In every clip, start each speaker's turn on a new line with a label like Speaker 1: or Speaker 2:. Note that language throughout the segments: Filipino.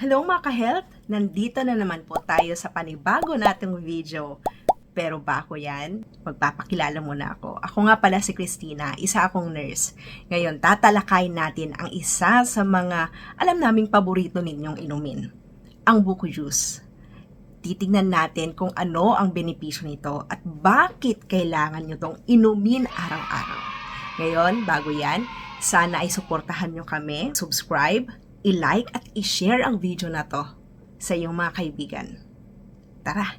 Speaker 1: Hello mga ka-health! Nandito na naman po tayo sa panibago nating video. Pero bago yan, magpapakilala muna ako. Ako nga pala si Christina, isa akong nurse. Ngayon, tatalakayin natin ang isa sa mga alam naming paborito ninyong inumin. Ang buko juice. Titingnan natin kung ano ang benepisyo nito at bakit kailangan nyo tong inumin araw-araw. Ngayon, bago yan, sana ay suportahan nyo kami, subscribe, i-like at i-share ang video na to sa iyong mga kaibigan. Tara,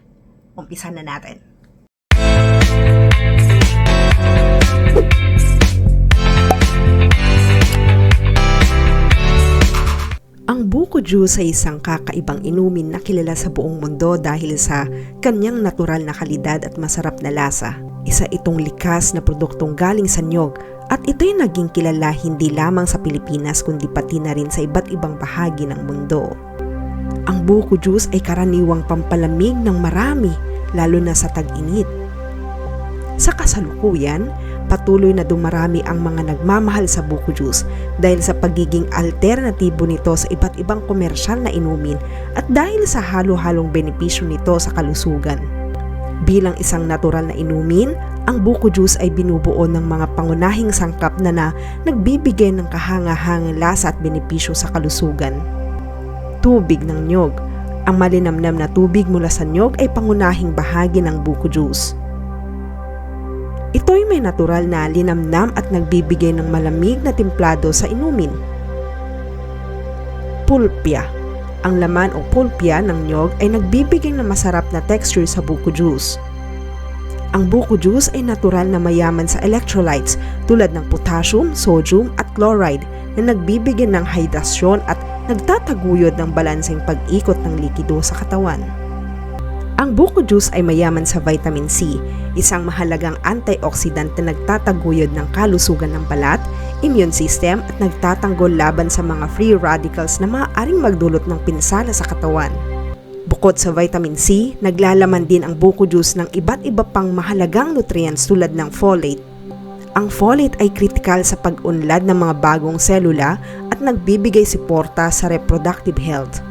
Speaker 1: umpisa na natin. Ang buko juice ay isang kakaibang inumin na kilala sa buong mundo dahil sa kanyang natural na kalidad at masarap na lasa. Isa itong likas na produktong galing sa nyog at ito'y naging kilala hindi lamang sa Pilipinas kundi pati na rin sa iba't ibang bahagi ng mundo. Ang buko juice ay karaniwang pampalamig ng marami lalo na sa tag-init. Sa kasalukuyan, patuloy na dumarami ang mga nagmamahal sa buko juice dahil sa pagiging alternatibo nito sa iba't ibang komersyal na inumin at dahil sa halo-halong benepisyo nito sa kalusugan. Bilang isang natural na inumin, ang buko juice ay binubuo ng mga pangunahing sangkap na na nagbibigay ng kahanga-hangang lasa at benepisyo sa kalusugan. Tubig ng nyog. Ang malinamnam na tubig mula sa nyog ay pangunahing bahagi ng buko juice. Ito'y may natural na linamnam at nagbibigay ng malamig na timplado sa inumin. Pulpya. Ang laman o pulpya ng nyog ay nagbibigay ng masarap na texture sa buko juice. Ang buko juice ay natural na mayaman sa electrolytes tulad ng potassium, sodium at chloride na nagbibigay ng hydrasyon at nagtataguyod ng balanseng pag-ikot ng likido sa katawan. Ang buko juice ay mayaman sa vitamin C, isang mahalagang antioxidant na nagtataguyod ng kalusugan ng balat, immune system at nagtatanggol laban sa mga free radicals na maaaring magdulot ng pinsala sa katawan. Bukod sa vitamin C, naglalaman din ang buko juice ng iba't iba pang mahalagang nutrients tulad ng folate. Ang folate ay kritikal sa pag-unlad ng mga bagong selula at nagbibigay suporta sa reproductive health.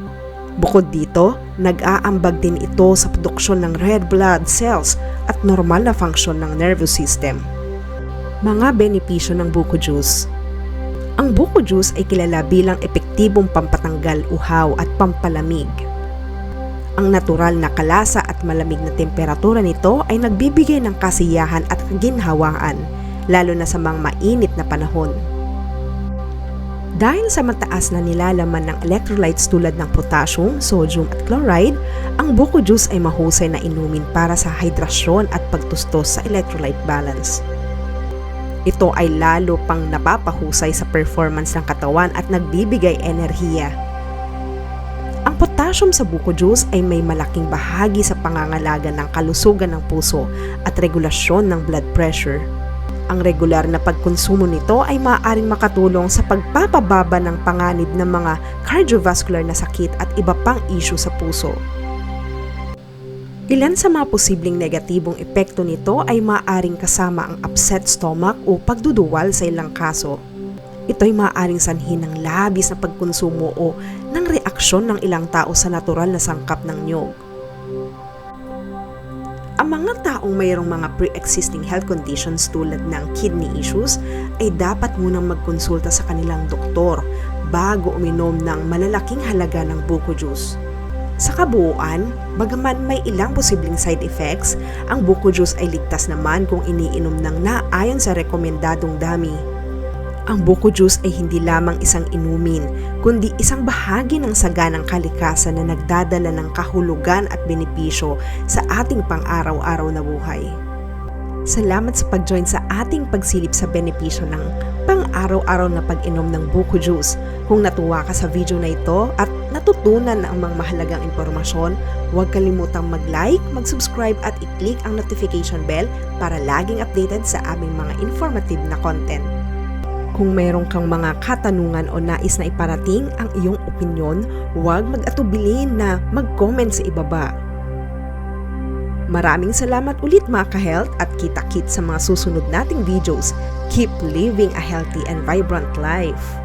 Speaker 1: Bukod dito, nag-aambag din ito sa produksyon ng red blood cells at normal na function ng nervous system. Mga benepisyo ng buko juice Ang buko juice ay kilala bilang epektibong pampatanggal uhaw at pampalamig. Ang natural na kalasa at malamig na temperatura nito ay nagbibigay ng kasiyahan at kaginhawaan, lalo na sa mga mainit na panahon. Dahil sa mataas na nilalaman ng electrolytes tulad ng potassium, sodium at chloride, ang buko juice ay mahusay na inumin para sa hydrasyon at pagtustos sa electrolyte balance. Ito ay lalo pang napapahusay sa performance ng katawan at nagbibigay enerhiya. Potassium sa buko juice ay may malaking bahagi sa pangangalaga ng kalusugan ng puso at regulasyon ng blood pressure. Ang regular na pagkonsumo nito ay maaaring makatulong sa pagpapababa ng panganib ng mga cardiovascular na sakit at iba pang issue sa puso. Ilan sa mga posibleng negatibong epekto nito ay maaaring kasama ang upset stomach o pagduduwal sa ilang kaso. Ito ay maaaring sanhin ng labis na pagkonsumo o ng reaksyon ng ilang tao sa natural na sangkap ng nyog. Ang mga taong mayroong mga pre-existing health conditions tulad ng kidney issues ay dapat munang magkonsulta sa kanilang doktor bago uminom ng malalaking halaga ng buko juice. Sa kabuuan, bagaman may ilang posibleng side effects, ang buko juice ay ligtas naman kung iniinom ng naayon sa rekomendadong dami. Ang buko juice ay hindi lamang isang inumin, kundi isang bahagi ng saganang kalikasan na nagdadala ng kahulugan at benepisyo sa ating pang-araw-araw na buhay. Salamat sa pag-join sa ating pagsilip sa benepisyo ng pang-araw-araw na pag-inom ng buko juice. Kung natuwa ka sa video na ito at natutunan ang mga mahalagang impormasyon, huwag kalimutang mag-like, mag-subscribe at i-click ang notification bell para laging updated sa aming mga informative na content. Kung mayroon kang mga katanungan o nais na iparating ang iyong opinyon, huwag mag-atubilin na mag-comment sa ibaba. Maraming salamat ulit mga ka-health at kita-kit sa mga susunod nating videos. Keep living a healthy and vibrant life.